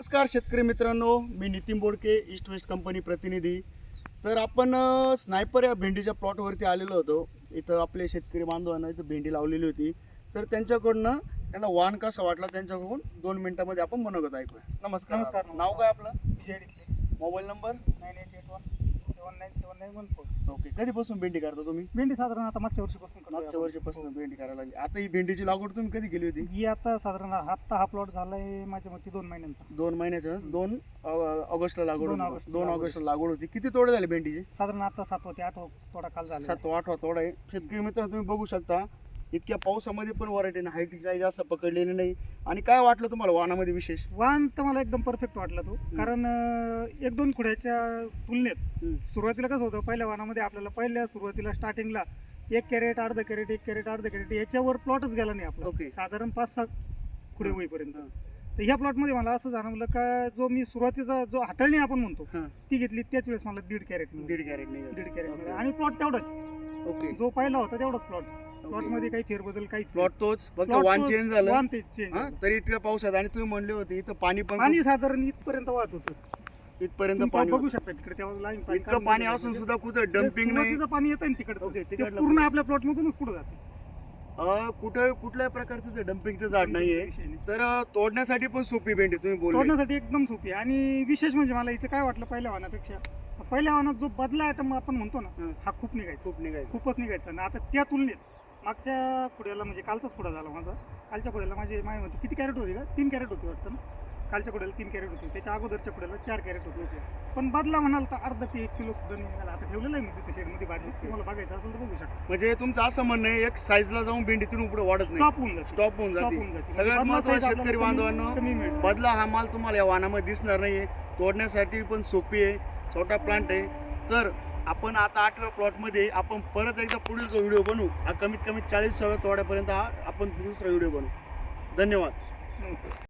नमस्कार शेतकरी मित्रांनो मी Nitin Bodke east west company प्रतिनिधी. तर आपण स्नायपर या भेंडीच्या प्लॉटवरती आलेलो होतो. इथं आपले शेतकरी बांधवांना इथं भेंडी लावलेली होती. तर त्यांच्याकडनं त्यांना वाण कसा वाटला त्यांच्याकडून दोन मिनिटांमध्ये आपण मनोगत ऐकूया. नमस्कार. नमस्कार, नाव काय आपलं? Mobile number? Nine eight eight one seven nine seven nine one four okay कधीपासून भेंडी करता तुम्ही? भेंडी साधारण आता मागच्या वर्षीपासून करतोय मागच्या आपण. वर्षीपासून भेंडी करायला लागली. आता ही भेंडीची लागवड तुम्ही कधी केली होती? हो. ही आता साधारण आत्ता हा प्लॉट झालाय माझ्या मते दोन महिन्यांचा. दोन महिन्याचं? दोन ऑगस्टला लागवड दोन होती. ऑगस्ट दोन ऑगस्टला लागवड होती. किती तोडे झाले भेंडीचे? साधारण आता सात होते आठ हो- थोडा काल झाला सात आठ तोडा आहे. शेतकरी मित्रांनो तुम्ही बघू शकता इतक्या पावसामध्ये पण व्हरायटी हाईट काही जास्त पकडलेली नाही. आणि काय वाटलं तुम्हाला वाहनामध्ये विशेष? वाहन तर मला एकदम परफेक्ट वाटला तो. कारण अं, एक दोन खुड्याच्या तुलनेत हम्म. सुरुवातीला कसं होतं पहिल्या वाहनामध्ये आपल्याला पहिल्या सुरुवातीला स्टार्टिंगला एक कॅरेट अर्ध कॅरेट एक कॅरेट अर्ध कॅरेट याच्यावर प्लॉटच गेला नाही आपला. Okay. साधारण पाच सहा खुडे. होईपर्यंत. हा. तर ह्या प्लॉटमध्ये मला असं जाणवलं का जो मी सुरुवातीचा जो हाताळणी आपण म्हणतो हा, ती घेतली त्याच वेळेस मला दीड कॅरेट दीड कॅरेट दीड कॅरेट. आणि प्लॉट तेवढाच. ओके जो पहिला होता तेवढाच प्लॉट प्लॉटमध्ये काही फेरबदल काहीच प्लॉट तोच फक्त Plot वान तोच, चेंज झालं वाण तेच change हा झालं. तरी इतक्या पावसात आणि तुम्ही म्हणले होते इथं पाणी पण पाणी साधारण इथपर्यंत वाहत होतं इथपर्यंत तुम्ही पाणी बघू. शकता तिकडे तेव्हा लाईन इतकं पाणी असून सुद्धा कुठं डम्पिंग नाही पाणी येतं ना तिकडचं Okay, ते तिकडलं पूर्ण. आपल्या प्लॉट मधूनच पुढे जातं अं, कुठं कुठल्या प्रकारचं डम्पिंगचं झाड नाहीये विषय नाही. तर अं, तोडण्यासाठी पण सोपी भेंडी तुम्ही बोलले तोडण्यासाठी एकदम सोपी आहे. आणि विशेष म्हणजे मला हिचं काय वाटलं पहिल्या वाहनापेक्षा पहिल्या वाहनात जो बदला आयटम आपण म्हणतो ना हं. हा खूप निघायचा खूप निघायचं खूपच निघायचा आणि आता त्या तुलनेत मागच्या खुड्याला म्हणजे कालचाच खुडा झाला माझा. कालच्या खुड्याला माझी माय होती किती कॅरेट होती का? तीन कॅरेट होती वाटतं ना. कालच्या खुड्याला तीन कॅरेट होती. त्याच्या अगोदरच्या खुड्याला चार कॅरेट होती. पण बदला म्हणाल तर अर्धा ते एक किलो सुद्धा नाही निघाला आता ठेवलेलं आहे मी तिथे शेडमध्ये बाजू तुम्हाला बघायचं असेल तर बघू शकता. म्हणजे तुमचं असं म्हणणं आहे एक साईजला जाऊन भेंडीतून पुढे वाढत नाही. स्टॉप होऊन जाते. स्टॉप होऊन जाते. सगळ्यात महत्वाचं शेतकरी बांधवांनो. बदला हा माल तुम्हाला या वाहनामध्ये दिसणार नाहीये. तोडण्यासाठी पण सोपी आहे छोटा प्लांट आहे. तर आपण आता आठव्या प्लॉटमध्ये आपण परत एकदा पुढील जो व्हिडिओ बनवू हा कमीत कमी चाळीस सव्या तोड्यापर्यंत हा आपण दुसरा व्हिडिओ बनवू. धन्यवाद. नमस्कार.